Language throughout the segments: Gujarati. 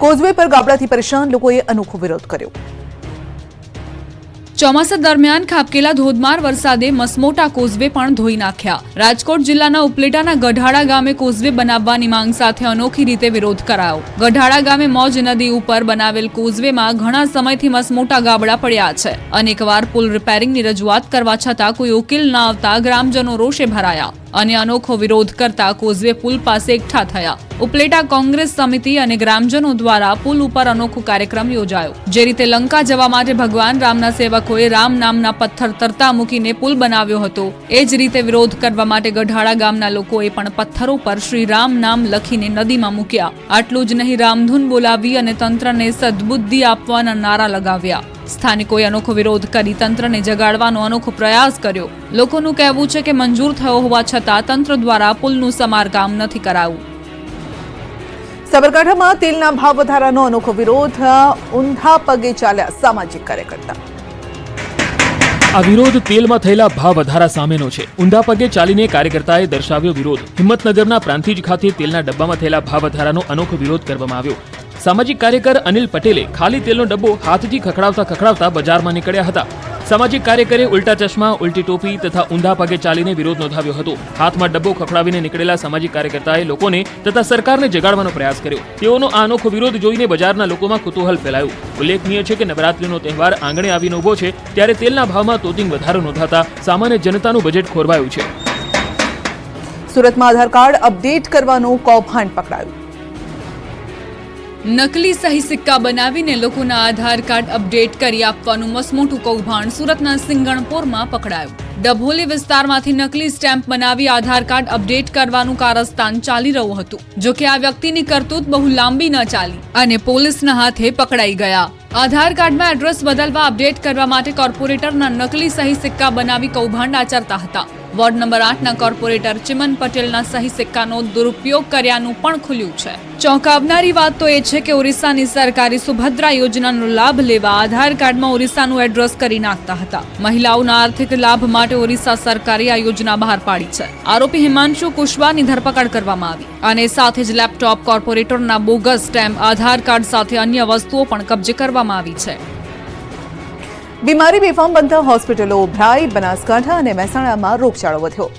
કોઝવે પર ગાબડાથી પરેશાન લોકોએ અનોખો વિરોધ કર્યો. ચોમાસા દરમિયાન ખાબકેલા ધોધમાર વરસાદે મસમોટા કોઝવે પણ ધોઈ નાખ્યા. રાજકોટ જિલ્લાના ઉપલેટાના ગઢાડા ગામે કોઝવે બનાવવાની માંગ સાથે અનોખી રીતે વિરોધ કરાયો. ગઢાડા ગામે મોજ નદી ઉપર બનાવેલ કોઝવેમાં ઘણા સમયથી મસમોટા ગાબડા પડ્યા છે. અનેકવાર પુલ રિપેરિંગની રજૂઆત કરવા છતાં કોઈ ઉકેલ ના આવતા ગ્રામજનો રોષે ભરાયા. અને અનોખો વિરોધ કરતા કોઝવે પુલ પાસે એકઠા થયા. ઉપલેટા કોંગ્રેસ સમિતિ અને ગ્રામજનો દ્વારા પુલ ઉપર અનોખો કાર્યક્રમ યોજાયો. જે રીતે લંકા જવા માટે ભગવાન રામના સેવકોએ રામ નામના પથ્થર તરતા મૂકીને પુલ બનાવ્યો હતો. એ જ રીતે વિરોધ કરવા માટે ગઢાળા ગામના લોકોએ પણ પથ્થરો પર શ્રી રામ નામ લખીને નદીમાં મૂક્યા. આટલું જ નહીં, રામધૂન બોલાવી અને તંત્રને સદબુદ્ધિ આપવાના નારા લગાવ્યા. સ્થાનિકોએ અનોખો વિરોધ કરી તંત્રને જગાડવાનો અનોખો પ્રયાસ કર્યો. લોકોનું કહેવું છે કે મંજૂર થયો હોવા છતાં તંત્ર દ્વારા પુલનું સમારકામ નથી કરાયું. સાબરકાંઠામાં તેલના ભાવ વધારાનો અનોખો વિરોધ ઊંધા પગે ચાલ્યા સામાજિક કાર્યકર્તા. આ વિરોધ તેલમાં થયેલા ભાવ વધારા સામેનો છે. ઊંધા પગે ચાલીને કાર્યકર્તાએ દર્શાવ્યો વિરોધ. હિંમતનગરના પ્રાંતિજ ખાતે તેલના ડબ્બામાં થયેલા ભાવ વધારાનો અનોખો વિરોધ કરવામાં આવ્યો. સામાજિક કાર્યકર અનિલ પટેલે ખાલી તેલનો ડબ્બો હાથથી ખખડાવતા ખખડાવતા બજારમાં નીકળ્યા હતા. સામાજિક કાર્યકરે ઉલટા ચશ્મા, ઉલટી ટોપી તથા ઊંધા પગે ચાલીને વિરોધ નોંધાવ્યો હતો. હાથમાં ડબ્બો ખખડાવીને નીકળેલા સામાજિક કાર્યકર્તાએ લોકોને તથા સરકારને જગાડવાનો પ્રયાસ કર્યો. તેઓનો આ અનોખો વિરોધ જોઈને બજારના લોકોમાં કુતૂહલ ફેલાયું. ઉલ્લેખનીય છે કે નવરાત્રીનો તહેવાર આંગણે આવીને ઊભો છે, ત્યારે તેલના ભાવમાં તોતિંગ વધારો નોંધાતા સામાન્ય જનતાનું બજેટ ખોરવાયું છે. સુરતમાં આધાર કાર્ડ અપડેટ કરવાનું કૌભાંડ પકડાયું. નકલી સહી સિક્કા બનાવીને લોકોના આધાર કાર્ડ અપડેટ કરી આપવાનું મસમોટું કૌભાંડ સુરતના સિંગણપોરમાં પકડાયું. ડભોલી વિસ્તારમાંથી નકલી સ્ટેમ્પ બનાવી આધાર કાર્ડ અપડેટ કરવાનું કારસ્તાન ચાલી રહ્યું હતું. જો કે આ વ્યક્તિની કરતૂત બહુ લાંબી ન ચાલી અને પોલીસના હાથે પકડાઈ ગયા. આધાર કાર્ડમાં એડ્રેસ બદલવા અપડેટ કરવા માટે કોર્પોરેટરના નકલી સહી સિક્કા બનાવી કૌભાંડ આચરતા હતા. વોર્ડ નંબર આઠના કોર્પોરેટર ચિમન પટેલના સહી સિક્કાનો દુરુપયોગ કર્યાનું પણ ખુલ્યું છે. ચોંકાવનારી વાત તો એ છે કે ઓરિસ્સાની સરકારી સુભદ્રા યોજનાનો લાભ લેવા આધાર કાર્ડમાં ઓરિસ્સાનું એડ્રેસ કરી નાખતા હતા. મહિલાઓના આર્થિક લાભ માટે ઓરિસ્સા સરકારે આ યોજના બહાર પાડી છે. આરોપી હિમાંશુ કુશવાની ધરપકડ કરવામાં આવી. અને સાથે જ લેપટોપ કોર્પોરેટરના બોગસ સ્ટેમ્પ, આધાર કાર્ડ સાથે અન્ય વસ્તુઓ પણ કબજે કરવામાં આવી છે. બીમારી, બેફામ બનતા હોસ્પિટલો ઉભરાઈ બનાસકાંઠા અને મહેસાણામાં રોગચાળો વધ્યો.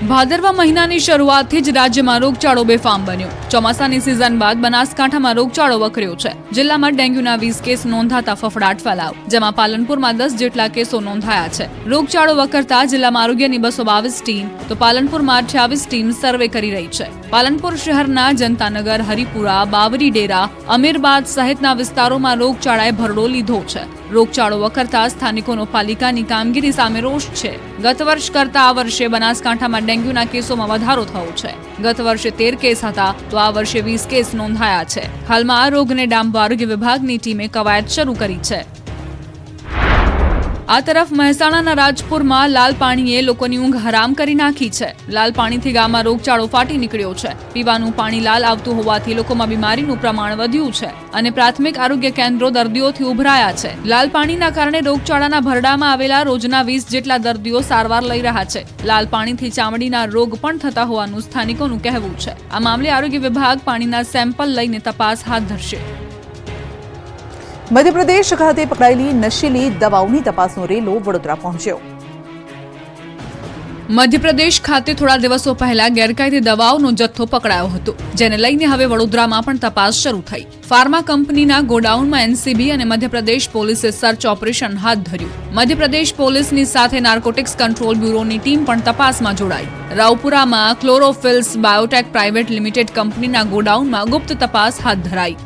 ભાદરવા મહિનાની શરૂઆતથી જ રાજ્યમાં રોગચાળો બેફામ બન્યો. ચોમાસાની સિઝન બાદ બનાસકાંઠામાં રોગચાળો વકર્યો છે. જિલ્લામાં ડેન્ગ્યુના વીસ કેસ નોંધાતા ફફડાટ ફેલાવ, જેમાં પાલનપુરમાં દસ જેટલા કેસો નોંધાયા છે. રોગચાળો વકરતા જિલ્લામાં આરોગ્યની બસો બાવીસ ટીમ, તો પાલનપુરમાં અઠ્યાવીસ ટીમ સર્વે કરી રહી છે. પાલનપુર શહેરના જનતાનગર, હરિપુરા, બાવરી ડેરા, અમીરબાદ સહિતના વિસ્તારોમાં રોગચાળાએ ભરડો લીધો છે. રોગચાળો વખરતા સ્થાનિકોનો પાલિકાની કામગીરી સામે રોષ છે. ગત વર્ષ કરતા આ વર્ષે બનાસકાંઠામાં ડેન્ગ્યુના કેસોમાં વધારો થયો છે. ગત વર્ષે તેર કેસ હતા, તો આ વર્ષે વીસ કેસ નોંધાયા છે. હાલમાં આ રોગને ડામવા આરોગ્ય વિભાગની ટીમે કવાયત શરૂ કરી છે. આ તરફ મહેસાણાના રાજપુરમાં લાલ પાણીએ લોકોની ઊંઘ હરામ કરી નાખી છે. લાલ પાણીથી ગામમાં રોગચાળો ફાટી નીકળ્યો છે. પીવાનું પાણી લાલ આવતું હોવાથી લોકોમાં બીમારીનું પ્રમાણ વધ્યું છે અને પ્રાથમિક આરોગ્ય કેન્દ્રો દર્દીઓથી ઉભરાયા છે. લાલ પાણીના કારણે રોગચાળાના ભરડામાં આવેલા રોજના વીસ જેટલા દર્દીઓ સારવાર લઈ રહ્યા છે. લાલ પાણીથી ચામડીના રોગ પણ થતા હોવાનું સ્થાનિકોનું કહેવું છે. આ મામલે આરોગ્ય વિભાગ પાણીના સેમ્પલ લઈને તપાસ હાથ ધરશે. મધ્યપ્રદેશ ખાતે પકડાયેલી નશીલી દવાઓની તપાસનો રેલો વડોદરા પહોંચ્યો. મધ્યપ્રદેશ ખાતે થોડા દિવસો પહેલા ગેરકાયદે દવાઓનો જથ્થો પકડાયો હતો, જેને લઈને હવે વડોદરામાં પણ તપાસ શરૂ થઈ. ફાર્મા કંપનીના ગોડાઉનમાં એનસીબી અને મધ્યપ્રદેશ પોલીસે સર્ચ ઓપરેશન હાથ ધર્યું. મધ્યપ્રદેશ પોલીસની સાથે નાર્કોટિક્સ કંટ્રોલ બ્યુરોની ટીમ પણ તપાસમાં જોડાઈ. રાવપુરામાં ક્લોરોફિલ્સ બાયોટેક પ્રાઇવેટ લિમિટેડ કંપનીના ગોડાઉનમાં ગુપ્ત તપાસ હાથ ધરાઈ.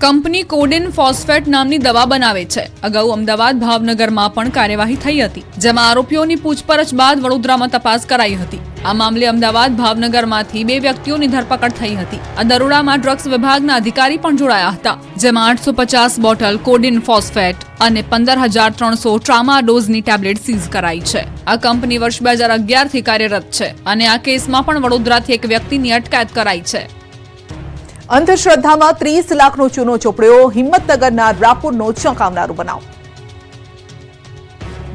કંપની કોડિન ફોસ્ફેટ નામની દવા બનાવે છે. અગાઉ અમદાવાદ ભાવનગરમાં પણ કાર્યવાહી થઈ હતી, જેમાં આરોપીઓની પૂછપરછ બાદ વડોદરામાં તપાસ કરાઈ હતી. આ મામલે અમદાવાદ ભાવનગરમાંથી બે વ્યક્તિઓની ધરપકડ થઈ હતી. આ દરોડામાં ડ્રગ્સ વિભાગના અધિકારી પણ જોડાયા હતા, જેમાં આઠસો પચાસ બોટલ કોડિન ફોસ્ફેટ અને પંદર હજાર ત્રણસો ટ્રામા ડોઝની ટેબ્લેટ સીઝ કરાઈ છે. આ કંપની વર્ષ બે હજાર અગિયારથી કાર્યરત છે અને આ કેસમાં પણ વડોદરાથી એક વ્યક્તિની અટકાયત કરાઈ છે. અંધશ્રદ્ધામાં ત્રીસ લાખનો ચૂનો ચોપડ્યો. હિંમતનગરના રાપુરનો ચોંકાવનારો બનાવ.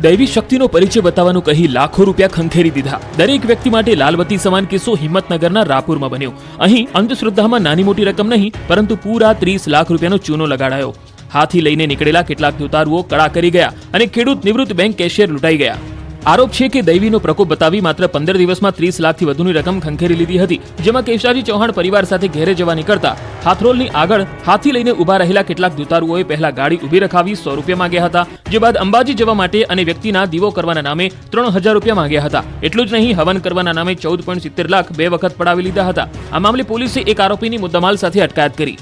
દૈવી શક્તિનો પરિચય બતાવવાનું કહી લાખો રૂપિયા ખંખેરી દીધા. દરેક વ્યક્તિ માટે લાલબત્તી સમાન કિસ્સો હિંમતનગરના રાપુરમાં બન્યો. અહીં અંધશ્રદ્ધામાં નાની મોટી રકમ નહીં, પરંતુ પૂરા ત્રીસ લાખ રૂપિયાનો ચૂનો લગાડાયો. હાથી લઈને નીકળેલા કેટલાક દુતારુઓ કળા કરી ગયા અને ખેડૂત નિવૃત્ત બેંક કેશિયર લૂંટાઈ ગયા. આરોપ છે કે દૈવીનો પ્રકોપ બતાવી માત્ર પંદર દિવસમાં ત્રીસ લાખથી વધુની રકમ ખંખેરી લીધી હતી, જેમાં કેશાજી ચૌહાણ પરિવાર સાથે ઘેરે જવા નીકળતા હાથરોલની આગળ હાથી લઈને ઊભા રહેલા કેટલાક દુતારુઓએ પહેલા ગાડી ઊભી રખાવી સો રૂપિયા માંગ્યા હતા, જે બાદ અંબાજી જવા માટે અને વ્યક્તિના દીવો કરવાના નામે ત્રણ હજાર રૂપિયા માંગ્યા હતા. એટલું જ નહીં, હવન કરવાના નામે ચૌદ પોઈન્ટ સિત્તેર લાખ બે વખત પડાવી લીધા હતા. આ મામલે પોલીસે એક આરોપીની મુદ્દામાલ સાથે અટકાયત કરી.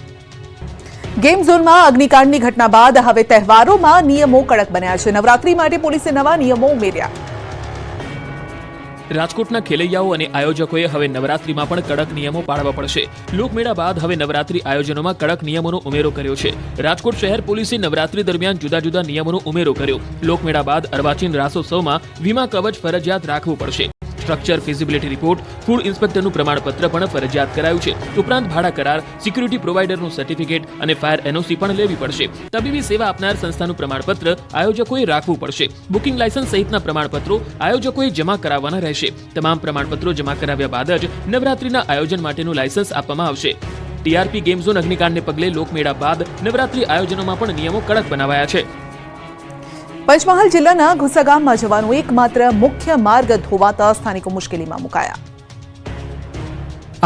ગેમ ઝોનમાં અગ્નિકાંડની ઘટના બાદ હવે તહેવારોમાં નિયમો કડક બન્યા છે. નવરાત્રી માટે પોલીસે નવા નિયમો ઉમેર્યા. રાજકોટના ખેલૈયાઓ અને આયોજકોએ હવે નવરાત્રીમાં પણ કડક નિયમો પાળવા પડશે. લોકમેળા બાદ હવે નવરાત્રી આયોજનોમાં કડક નિયમોનો ઉમેરો કર્યો છે. રાજકોટ શહેર પોલીસે નવરાત્રી દરમિયાન જુદા જુદા નિયમોનો ઉમેરો કર્યો. લોકમેળા બાદ અર્વાચીન રાસોત્સવમાં વીમા કવચ ફરજિયાત રાખવું પડશે. સ્ટ્રક્ચર ફિઝિબિલિટી રિપોર્ટ ફૂડ ઇન્સ્પેક્ટરનું પ્રમાણપત્ર પણ ફરજિયાત કરાયું છે. ઉપરાંત ભાડા કરાર સિક્યુરિટી પ્રોવાઇડરનું સર્ટિફિકેટ અને ફાયર એનઓસી પણ લેવી પડશે. તબીબી સેવા આપનાર સંસ્થાનું પ્રમાણપત્ર આયોજકોએ રાખવું પડશે. બુકિંગ લાયસન્સ સહિતના પ્રમાણપત્રો આયોજકોએ જમા કરાવવાના રહેશે. તમામ પ્રમાણપત્રો જમા કરાવ્યા બાદ જ નવરાત્રીના આયોજન માટેનું લાયસન્સ આપવામાં આવશે. ટીઆરપી ગેમ ઝોન અગ્નિકાંડને પગલે લોકમેળા બાદ નવરાત્રી આયોજનોમાં પણ નિયમો કડક બનાવાયા છે. પંચમહાલ જિલ્લાના ઘુસા ગામમાં જવાનું એકમાત્ર મુખ્ય માર્ગ ધોવાતા સ્થાનિકો મુશ્કેલીમાં મુકાયા.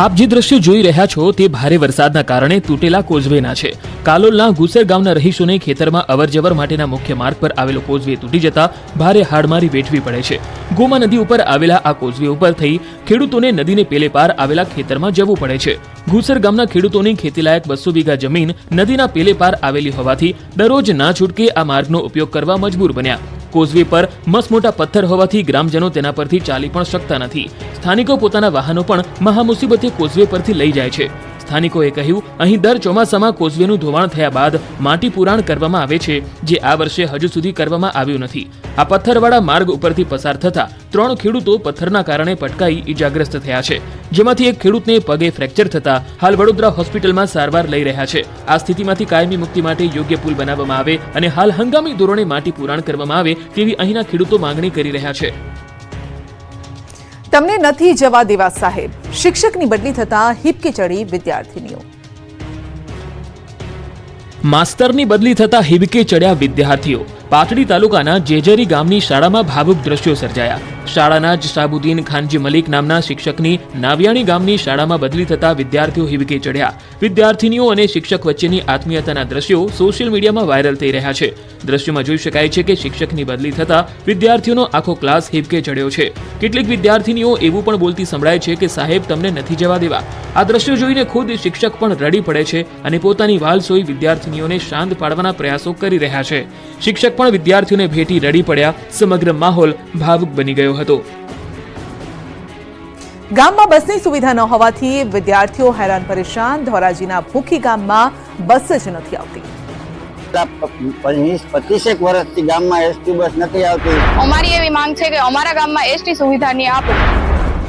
આપ જે દ્રશ્યો જોઈ રહ્યા છો તે ભારે વરસાદના કારણે તૂટેલા કોઝવેના છે. કાલોલના ગુસર ગામના રહીશોને ખેતરમાં અવરજવર માટેના મુખ્ય માર્ગ પર આવેલો કોઝવે તૂટી જતા ભારે હાડમારી વેઠવી પડે છે. ગોમા નદી ઉપર આવેલા આ કોઝવે ઉપર થઈ ખેડૂતોને નદીને પેલે પાર આવેલા ખેતરમાં જવું પડે છે. ગુસર ગામના ખેડૂતોની ખેતીલાયક બસો વીઘા જમીન નદીના પેલે પાર આવેલી હોવાથી દરરોજ ના છૂટકે આ માર્ગનો ઉપયોગ કરવા મજબૂર બન્યા. કોઝવે પર મસમોટા પથ્થર હોવાથી ગ્રામજનો તેના પરથી ચાલી પણ શકતા નથી. સ્થાનિકો પોતાના વાહનો પણ મહામુસીબતે કોઝવે પરથી લઈ જાય છે. સ્થાનિકોએ કહ્યું, અહીં દર ચોમાસામાં કોઝવેનું ધોવાણ થયા બાદ માટી પુરાણ કરવામાં આવે છે, જે આ વર્ષે હજુ સુધી કરવામાં આવ્યું નથી. આ પથ્થરવાળા માર્ગ ઉપરથી પસાર થતા ત્રણ ખેડૂતો પથ્થરના કારણે પટકાઈ ઈજાગ્રસ્ત થયા છે. જેમાંથી એક ખેડૂતને પગે ફ્રેક્ચર થતા હાલ વડોદરા હોસ્પિટલમાં સારવાર લઈ રહ્યા છે. આ સ્થિતિમાંથી કાયમી મુક્તિ માટે યોગ્ય પુલ બનાવવામાં આવે અને હાલ હંગામી ધોરણે માટી પુરાણ કરવામાં આવે તેવી અહીંના ખેડૂતો માંગણી કરી રહ્યા છે. તમને નથી જવા દેવા સાહેબ. શિક્ષકની બદલી થતા હિપકે ચડી વિદ્યાર્થીનીઓ. માસ્તરની બદલી થતા હિબકે ચડ્યા વિદ્યાર્થીઓ. પાટડી તાલુકાના જેજરી ગામની શાળામાં ભાવુક દ્રશ્યો સર્જાયા. શાળાના જ સાબુદ્દીન ખાનજી મલિક નામના શિક્ષકની નાવિયાણી ગામની શાળામાં બદલી થતા વિદ્યાર્થીઓ હિબકે ચડ્યા. વિદ્યાર્થીનીઓ અને શિક્ષક વચ્ચેની આત્મીયતાના દ્રશ્યો સોશિયલ મીડિયામાં વાયરલ થઈ રહ્યા છે. દ્રશ્યોમાં જોઈ શકાય છે કે શિક્ષકની બદલી થતા વિદ્યાર્થીઓનો આખો ક્લાસ હિબકે ચડ્યો છે. કેટલીક વિદ્યાર્થીનીઓ એવું પણ બોલતી સંભળાય છે કે સાહેબ, તમને નથી જવા દેવા. આ દ્રશ્યો જોઈને ખુદ શિક્ષક પણ રડી પડે છે અને પોતાની વાલ સોઈ વિદ્યાર્થીનીઓને શાંત પાડવાના પ્રયાસો કરી રહ્યા છે. શિક્ષક પણ વિદ્યાર્થીઓને ભેટી રડી પડ્યા. સમગ્ર માહોલ ભાવુક બની ગયો હતો. ગામમાં બસની સુવિધા ન હોવાથી વિદ્યાર્થીઓ હેરાન પરેશાન. ધોરાજીના ભૂખી ગામમાં બસ જ નથી આવતી. વીસ પચીસેક વર્ષથી ગામમાં એસટી બસ નથી આવતી. અમારી એવી માંગ છે કે અમારા ગામમાં એસટી સુવિધા નહીં આપો.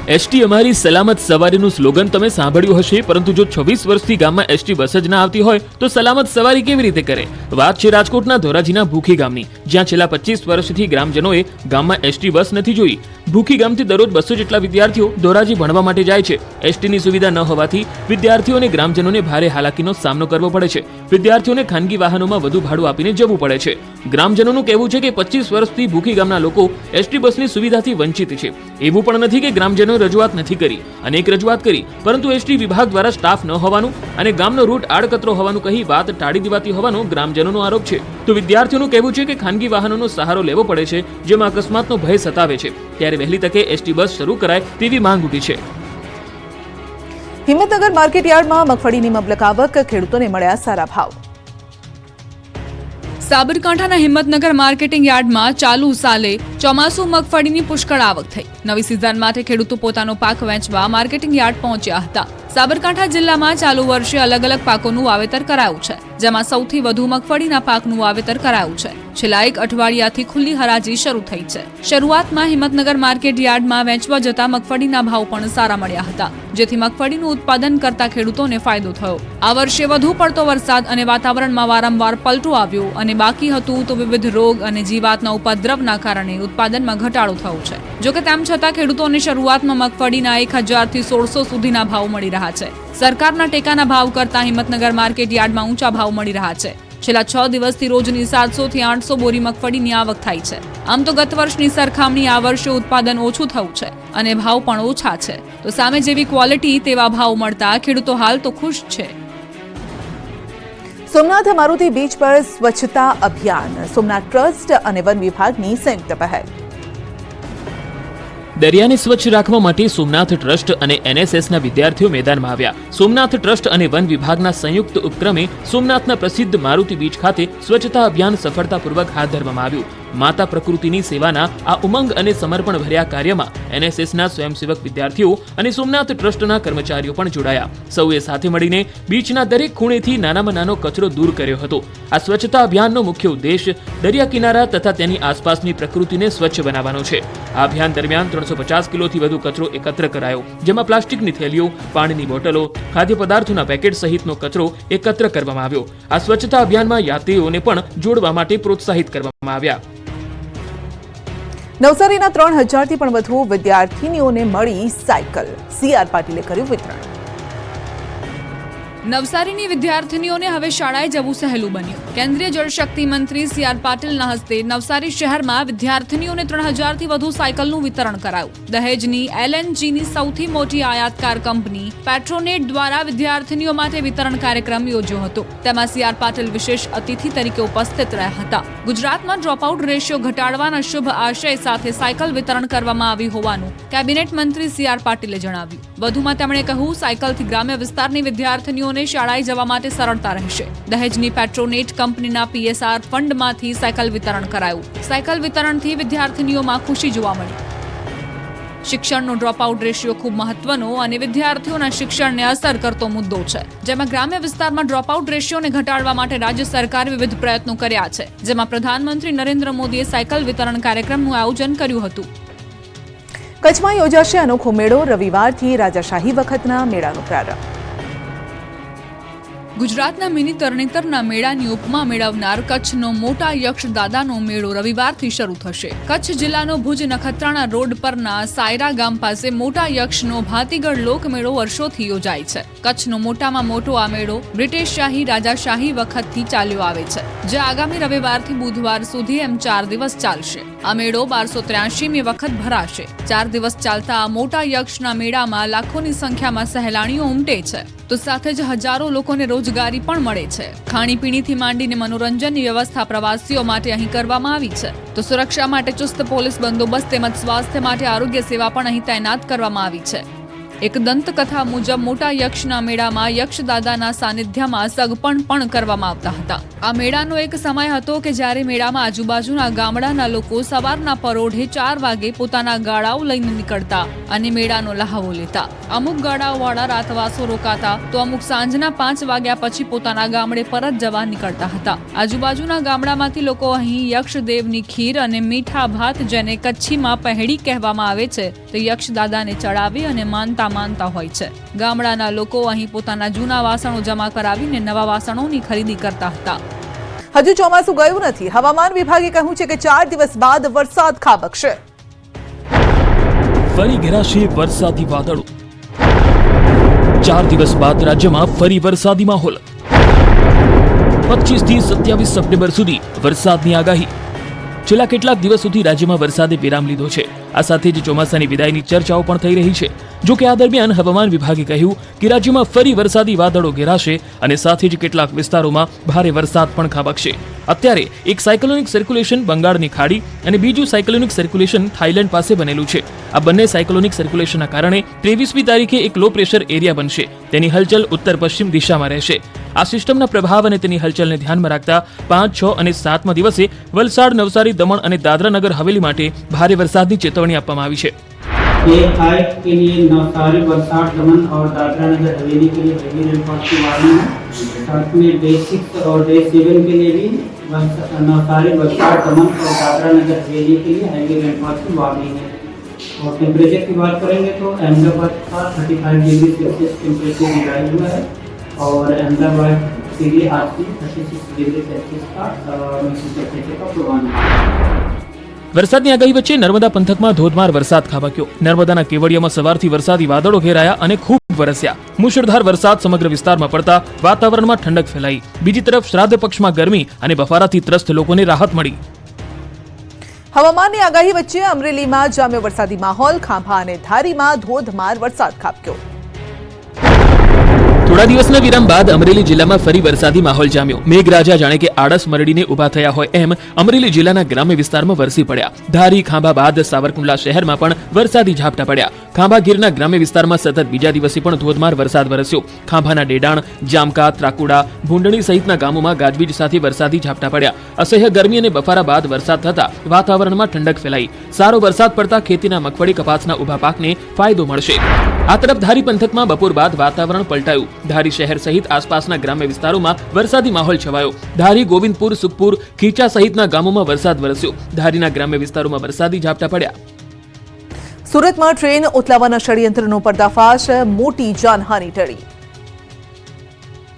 એસટી અમારી સલામત સવારીનું સ્લોગન તમે સાંભળ્યું હશે, પરંતુ જો છવ્વીસ વર્ષથી ગામમાં એસટી બસ જ ના આવતી હોય, તો સલામત સવારી કેવી રીતે કરે? વાત છે રાજકોટના ધોરાજીના ભૂખી ગામની, જ્યાં છેલ્લા પચીસ વર્ષથી ગ્રામજનોએ ગામમાં એસટી બસ નથી જોઈ. ભૂખી ગામથી દરરોજ બસો જેટલા વિદ્યાર્થીઓ ધોરાજી ભણવા માટે જાય છે. એસટીની સુવિધા ન હોવાથી વિદ્યાર્થીઓ અને ગ્રામજનોને ભારે હાલાકીનો સામનો કરવો પડે છે. વિદ્યાર્થીઓને ખાનગી વાહનોમાં વધુ ભાડું આપીને જવું પડે છે. ગ્રામજનોનું કહેવું છે કે પચીસ વર્ષથી ભૂખી ગામના લોકો એસટી બસની સુવિધાથી વંચિત છે. એવું પણ નથી કે ગ્રામજનો રજૂઆત નથી કરી. અનેક રજૂઆત કરી, પરંતુ એસટી વિભાગ દ્વારા સ્ટાફ ન હોવાનું અને ગામનો રૂટ આડકતરો હોવાનું કહી વાત ટાળી દેવાતી હોવાનો ગ્રામજનોનો આરોપ છે. તો વિદ્યાર્થીઓનું કહેવું છે કે ખાનગી વાહનોનો સહારો લેવો પડે છે, જેમાં અકસ્માતનો ભય સતાવે છે. ત્યારે વહેલી તકે એસટી બસ શરૂ કરાય તેવી માંગ ઉઠી છે. હિંમતનગર માર્કેટ યાર્ડમાં મગફળીની મબલક આવક ખેડૂતોને મળ્યા સારા ભાવ. સાબરકાંઠાના હિંમતનગર માર્કેટિંગ યાર્ડમાં ચાલુ સાલે ચોમાસુ મગફળીની પુષ્કળ આવક થઈ. નવી સિઝન માટે ખેડૂતો પોતાનો પાક વેચવા માર્કેટિંગ યાર્ડ પહોંચ્યા હતા. સાબરકાંઠા જિલ્લામાં ચાલુ વર્ષે અલગ અલગ પાકોનું વાવેતર કરાયું છે, જેમાં સૌથી વધુ મગફળીના પાકનું વાવેતર કરાયું છે. છેલ્લા એક અઠવાડિયાથી ખુલ્લી હરાજી શરૂ થઈ છે. શરૂઆતમાં હિંમતનગર માર્કેટ યાર્ડમાં વેચવા જતા મગફળીના ભાવ પણ સારા મળ્યા હતા, જેથી મગફળીનું ઉત્પાદન કરતા ખેડૂતોને ફાયદો થયો. આ વર્ષે વધુ પડતો વરસાદ અને વાતાવરણમાં વારંવાર પલટો આવ્યો અને બાકી હતું તો વિવિધ રોગ અને જીવાતના ઉપદ્રવના કારણે ઉત્પાદનમાં ઘટાડો થયો છે. જોકે તેમ છતાં ખેડૂતોને શરૂઆતમાં મગફળીના એક હજારથી સોળસો સુધીના ભાવ મળી રહ્યા છે. સરકારના ટેકાના ભાવ કરતાં હિંમતનગર માર્કેટ યાર્ડમાં ઊંચા ભાવ મળી રહ્યા છે. છેલ્લા છ દિવસથી રોજની સાતસો થી આઠસો બોરી મગફળીની આવક થાય છે. આમ તો ગત વર્ષની સરખામણી આ વર્ષે ઉત્પાદન ઓછું થયું છે અને ભાવ પણ ઓછા છે. તો સામે જેવી ક્વોલિટી તેવા ભાવ મળતા ખેડૂતો હાલ તો ખુશ છે. સોમનાથ મારુતિ બીચ પર સ્વચ્છતા અભિયાન, સોમનાથ ટ્રસ્ટ અને વન વિભાગની સંયુક્ત પહેલ. દરિયાને સ્વચ્છ રાખવા માટે સોમનાથ ટ્રસ્ટ અને એનએસએસના વિદ્યાર્થીઓ મેદાનમાં આવ્યા. સોમનાથ ટ્રસ્ટ અને વન વિભાગના સંયુક્ત ઉપક્રમે સોમનાથના પ્રસિદ્ધ મારુતિ બીચ ખાતે સ્વચ્છતા અભિયાન સફળતાપૂર્વક હાથ ધરવામાં આવ્યું. માતા પ્રકૃતિની સેવાના આ ઉમંગ અને સમર્પણ ભર્યા કાર્યમાં એનએસએસના સ્વયંસેવક વિદ્યાર્થીઓ અને સોમનાથ ટ્રસ્ટના કર્મચારીઓ પણ જોડાયા. સૌએ સાથે મળીને બીચના દરેક ખૂણેથી નાનામાં નાનો કચરો દૂર કર્યો હતો. આ સ્વચ્છતા અભિયાનનો મુખ્ય ઉદ્દેશ દરિયા કિનારા તથા તેની આસપાસની પ્રકૃતિને સ્વચ્છ બનાવવાનો છે. આ અભિયાન દરમિયાન ત્રણસો પચાસ કિલોથી વધુ કચરો એકત્ર કરાયો, જેમાં પ્લાસ્ટિકની થેલીઓ, પાણીની બોટલો, ખાદ્ય પદાર્થોના પેકેટ સહિતનો કચરો એકત્ર કરવામાં આવ્યો. આ સ્વચ્છતા અભિયાનમાં યાત્રીઓને પણ જોડવા માટે પ્રોત્સાહિત કરવામાં આવ્યા. નવસારીના ત્રણ હજારથી પણ વધુ વિદ્યાર્થીનીઓને મળી સાયકલ. સીઆર પાટીલે કર્યું વિતરણ. નવસારીની વિદ્યાર્થીનીઓને હવે શાળાએ જવું સહેલું બન્યું. કેન્દ્રીય જળશક્તિ મંત્રી સી આર પાટીલના હસ્તે નવસારી શહેરમાં વિદ્યાર્થીનીઓને ત્રણ હજારથી વધુ સાયકલનું વિતરણ કરાયું. દહેજની એલએનજીની સૌથી મોટી આયાતકાર કંપની પેટ્રોનેટ દ્વારા વિદ્યાર્થીનીઓ માટે વિતરણ કાર્યક્રમ યોજ્યો હતો. તેમાં સી આર પાટીલ વિશેષ અતિથિ તરીકે ઉપસ્થિત રહ્યા હતા. ગુજરાતમાં ડ્રોપઆઉટ રેશિયો ઘટાડવાના શુભ આશય સાથે સાયકલ વિતરણ કરવામાં આવી હોવાનું કેબિનેટ મંત્રી સી આર પાટીલે જણાવ્યું. વધુમાં તેમણે કહ્યું, સાયકલથી ગ્રામ્ય વિસ્તારની વિદ્યાર્થીનીઓને શાળાએ જવા માટે સરળતા રહેશે. દહેજની પેટ્રોનેટ કંપનીના પીએસઆર ફંડમાંથી સાયકલ વિતરણ કરાયું. સાયકલ વિતરણથી વિદ્યાર્થીનીઓમાં ખુશી જોવા મળી. શિક્ષણનો ડ્રોપઆઉટ રેશિયો ખૂબ મહત્વનો અને વિદ્યાર્થીઓના શિક્ષણને અસર કરતો મુદ્દો છે. જેમાં ગ્રામ્ય વિસ્તારમાં ડ્રોપઆઉટ રેશિયોને ઘટાડવા માટે રાજ્ય સરકારે વિવિધ પ્રયત્નો કર્યા છે. જેમાં પ્રધાનમંત્રી નરેન્દ્ર મોદીએ સાયકલ વિતરણ કાર્યક્રમનું આયોજન કર્યું હતું. કચ્છમાં યોજાશે અનોખો મેળો. રવિવારથી રાજાશાહી વખતના મેળાનો પ્રારંભ. ગુજરાતના મિની તરણેતરના મેળાની ઉપમા મેળવનાર કચ્છનો મોટા યક્ષ દાદાનો મેળો રવિવારથી શરૂ થશે. કચ્છ જિલ્લાનો ભુજ નખત્રાણા રોડ પરના સાયરા ગામ પાસે મોટા યક્ષનો ભાતીગઢ લોકમેળો વર્ષોથી યોજાય છે. કચ્છનો મોટામાં મોટો આ મેળો બ્રિટિશ શાહી રાજાશાહી વખતથી ચાલ્યો આવે છે. જે આગામી રવિવારથી બુધવાર સુધી એમ ચાર દિવસ ચાલશે. આ મેળો બારસો ત્ર્યાસીમી વખત ભરાશે. ચાર દિવસ ચાલતા આ મોટા યક્ષના મેળામાં લાખોની સંખ્યામાં સહેલાણીઓ ઉમટે છે. તો સાથે જ હજારો લોકોને રોજગારી પણ મળે છે. ખાણીપીણીથી માંડીને મનોરંજનની વ્યવસ્થા પ્રવાસીઓ માટે અહીં કરવામાં આવી છે. તો સુરક્ષા માટે ચુસ્ત પોલીસ બંદોબસ્ત તેમજ સ્વાસ્થ્ય માટે આરોગ્ય સેવા પણ અહીં તૈનાત કરવામાં આવી છે. એક દંતકથા મુજબ મોટા યક્ષના મેળામાં યક્ષદાદાના સાનિધ્યમાં સગપણ પણ કરવામાં આવતા હતા. આ મેળાનો એક સમય હતો કે જ્યારે મેળામાં આજુબાજુના ગામડાના લોકો સવારના પરોઢે ચાર વાગે પોતાના ગાળાઓ લઈને નીકળતા અને મેળાનો લહાવો લેતા. અમુક ગાળાઓવાળા રાતવાસો રોકાતા તો અમુક સાંજના પાંચ વાગ્યા પછી પોતાના ગામડે પરત જવા નીકળતા હતા. આજુબાજુના ગામડામાંથી લોકો અહીં યક્ષદેવની ખીર અને મીઠા ભાત જેને કચ્છીમાં પહેડી કહેવામાં આવે છે, તે યક્ષદાદાને ચડાવી અને માનતા માનતા હોય છે. ગામડાના લોકો અહીં પોતાના જૂના વાસણો જમા કરાવીને નવા વાસણોની ખરીદી કરતા હતા. હજુ ચોમાસું ગયું નથી. હવામાન વિભાગે કહ્યું છે કે ચાર દિવસ બાદ વરસાદ ખાબકશે. ફરી ઘેરાશે વરસાદી વાદળો. ચાર દિવસ બાદ રાજ્યમાં ફરી વરસાદી માહોલ. પચીસથી સત્યાવીસ સપ્ટેમ્બર સુધી વરસાદની આગાહી. છેલ્લા કેટલાક દિવસ સુધી રાજ્યમાં વરસાદે વિરામ લીધો છે. આ સાથે જ ચોમાસાની વિદાયની ચર્ચાઓ પણ થઈ રહી છે. જો કે આ દરમિયાન હવામાન વિભાગે કહ્યું કે રાજ્યમાં ફરી વરસાદી વાદળો ઘેરાશે અને સાથે જ કેટલાક વિસ્તારોમાં ભારે વરસાદ પણ ખાબકશે. અત્યારે એક સાયક્લોનિક સર્ક્યુલેશન બંગાળની ખાડી અને બીજું સાયક્લોનિક સર્ક્યુલેશન થાઇલેન્ડ પાસે બનેલું છે. આ બંને સાયક્લોનિક સર્ક્યુલેશનના કારણે ત્રેવીસમી તારીખે એક લો પ્રેશર એરિયા બનશે. તેની હલચલ ઉત્તર પશ્ચિમ દિશામાં રહેશે. આ સિસ્ટમના પ્રભાવ અને તેની હલચલને ધ્યાનમાં રાખતા પાંચ, છ અને સાતમા દિવસે વલસાડ, નવસારી, દમણ અને દાદરાનગર હવેલી માટે ભારે વરસાદની ચેતવણી આપવામાં આવી છે. डे फाइव के लिए नवसारी, बरसात, दमन और दादरा नगर हवेली के लिए हेवी रेनफॉल की वार्निंग है। साथ में डे सिक्स और डे सेवन के लिए भी नवसारी, बरसात, दमन और दादरा नगर हवेली के लिए हैवी रेनफॉल की वार्निंग है। और टेम्परेचर की बात करेंगे तो अहमदाबाद का thirty five degree Celsius temperature रिकाइज हुआ है और अहमदाबाद के लिए आज की थर्टी सिक्स डिग्री सेल्सियस का टेम्परेचर का पूर्वानुमान है। વરસાદની આગાહી વચ્ચે નર્મદા પંથકમાં ધોધમાર વરસાદ ખાબક્યો. નર્મદાના કેવડિયામાં સવારથી વરસાદી વાદળો ઘેરાયા અને ખૂબ વરસ્યા. મુશળધાર વરસાદ સમગ્ર વિસ્તારમાં પડતા વાતાવરણમાં ઠંડક ફેલાઈ. બીજી તરફ શ્રાદ્ધ પક્ષમાં ગરમી અને બફારાથી ત્રસ્ત લોકોને રાહત મળી. હવામાનની આગાહી વચ્ચે અમરેલીમાં જામ્યો વરસાદી માહોલ, ખાંભા અને ધારીમાં ધોધમાર વરસાદ ખાબક્યો. થોડા દિવસના વિરામ બાદ અમરેલી જિલ્લામાં ફરી વરસાદી માહોલ જામ્યો. મેઘરાજા જાણે કે આળસ મરડીને ઊભા થયા હોય એમ અમરેલી જિલ્લાના ગ્રામ્ય વિસ્તારમાં વરસી પડ્યા. ધારી, ખાંભા બાદ સાવરકુંડલા શહેરમાં પણ વરસાદી ઝાપટા પડ્યા. ખાંભા ગીરના ગ્રામ્ય વિસ્તારમાં સતત બીજા દિવસે પણ ધોધમાર વરસાદ વરસ્યો. ખાંભાના ડેડાણ, જામકા, ત્રાકુડા, ભૂંડણી સહિતના ગામોમાં ગાજવીજ સાથે વરસાદી ઝાપટા પડ્યા. અસહ્ય ગરમી અને બફારા બાદ વરસાદ થતા વાતાવરણમાં ઠંડક ફેલાઈ. સારો વરસાદ પડતા ખેતીના મગફળી કપાસના ઊભા પાકને ફાયદો મળશે. આ તરફ ધારી પંથકમાં બપોર બાદ વાતાવરણ પલટાયું. ધારી શહેર સહિત આસપાસના ગ્રામ્ય વિસ્તારોમાં વરસાદી માહોલ છવાયો. ધારી ગોવિંદપુર, સુખપુર, ખીચા સહિતના ગામોમાં વરસાદ વરસ્યો. ધારીના ગ્રામ્ય વિસ્તારોમાં વરસાદી ઝાપટા પડ્યા. સુરતમાં ટ્રેન ઉથલાવાના ષડયંત્રનો પર્દાફાશ, મોટી જાનહાની ટળી.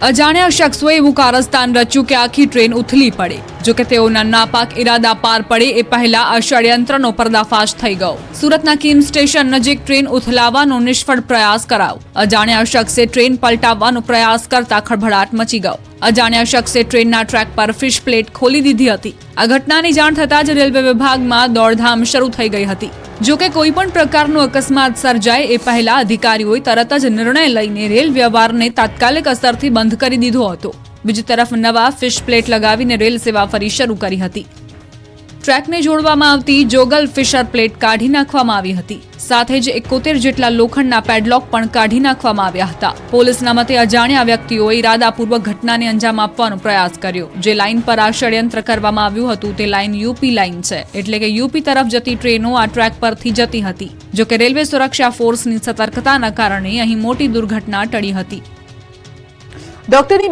અજાણ્યા શખ્સોએ એવું કારસ્તાન રચ્યું કે આખી ટ્રેન ઉથલી પડે. જો કે તેઓના નાપાક ઇરાદા પાર પડે એ પહેલા આ ષડયંત્રનો પર્દાફાશ થઈ ગયો. સુરતના કિમ સ્ટેશન નજીક ટ્રેન ઉથલાવવાનો નિષ્ફળ પ્રયાસ કરાયો. અજાણ્યા શખ્સે ટ્રેન પલટાવવાનો પ્રયાસ કરતા ખળભળાટ મચી ગયો. અજાણ્યા શખ્સે ટ્રેનના ટ્રેક પર ફિશ પ્લેટ ખોલી દીધી હતી. આ ઘટનાની જાણ થતાં જ રેલવે વિભાગમાં દોડધામ શરૂ થઈ ગઈ હતી. જો કે કોઈ પણ પ્રકારનો અકસ્માત સર્જાય એ પહેલા અધિકારીઓએ તરત જ નિર્ણય લઈને રેલ વ્યવહારને તાત્કાલિક અસરથી બંધ કરી દીધો હતો. બીજી તરફ નવા ફિશ પ્લેટ લગાવીને રેલ સેવા ફરી શરૂ કરી હતી. ટ્રેકને જોડવામાં આવતી જોગલ ફિશર પ્લેટ કાઢી નાખવામાં આવી હતી. સાથે જ એકોતેર જેટલા લોખંડના પેડલોક પણ કાઢી નાખવામાં આવ્યા હતા. પોલીસના મતે અજાણ્યા વ્યક્તિઓએ ઇરાદાપૂર્વક ઘટનાને અંજામ આપવાનો પ્રયાસ કર્યો. જે લાઇન પર આ ષડયંત્ર કરવામાં આવ્યું હતું તે લાઇન યુપી લાઇન છે. એટલે કે યુપી તરફ જતી ટ્રેનો આ ટ્રેક પરથી જતી હતી. જો કે રેલવે સુરક્ષા ફોર્સની સતર્કતાના કારણે અહીં મોટી દુર્ઘટના ટળી હતી. ડોક્ટરની